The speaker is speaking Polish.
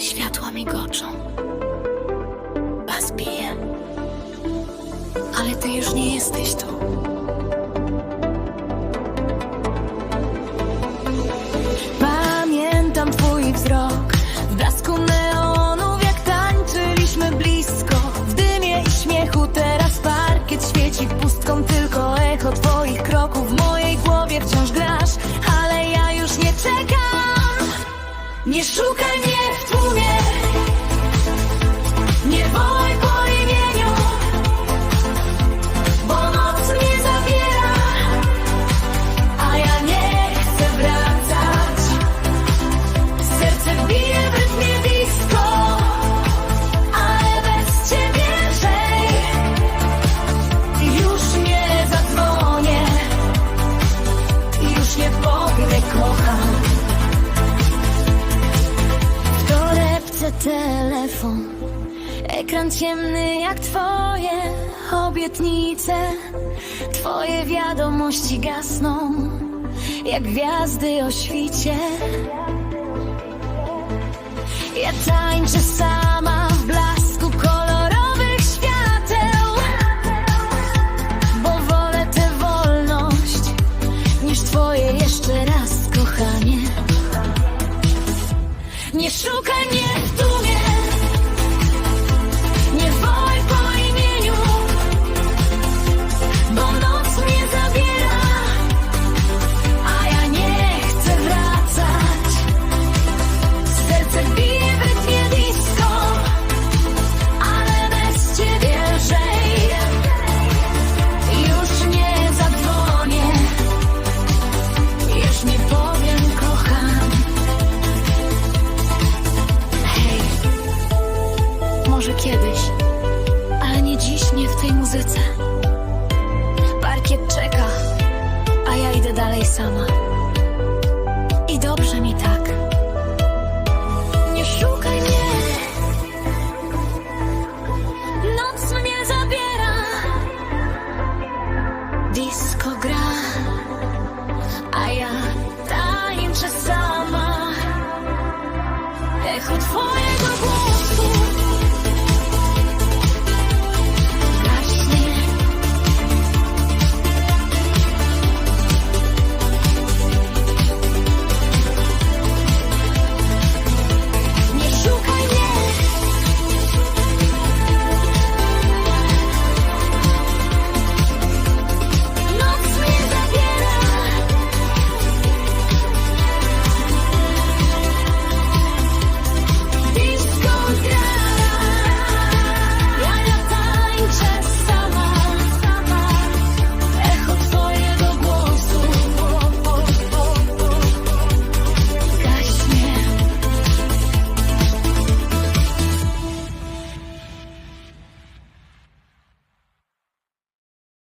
Światła migoczą. Bas bije. Ale ty już nie jesteś tu. Pamiętam twój wzrok w blasku neonów, jak tańczyliśmy blisko. W dymie i śmiechu teraz parkiet świeci pustką, tylko echo twoich kroków w mojej głowie wciąż grasz, ale ja już nie czekam. Nie szukaj mnie telefon, ekran ciemny jak twoje obietnice. Twoje wiadomości gasną, jak gwiazdy o świcie. Ja tańczę sama muzyce. Parkiet czeka, a ja idę dalej sama.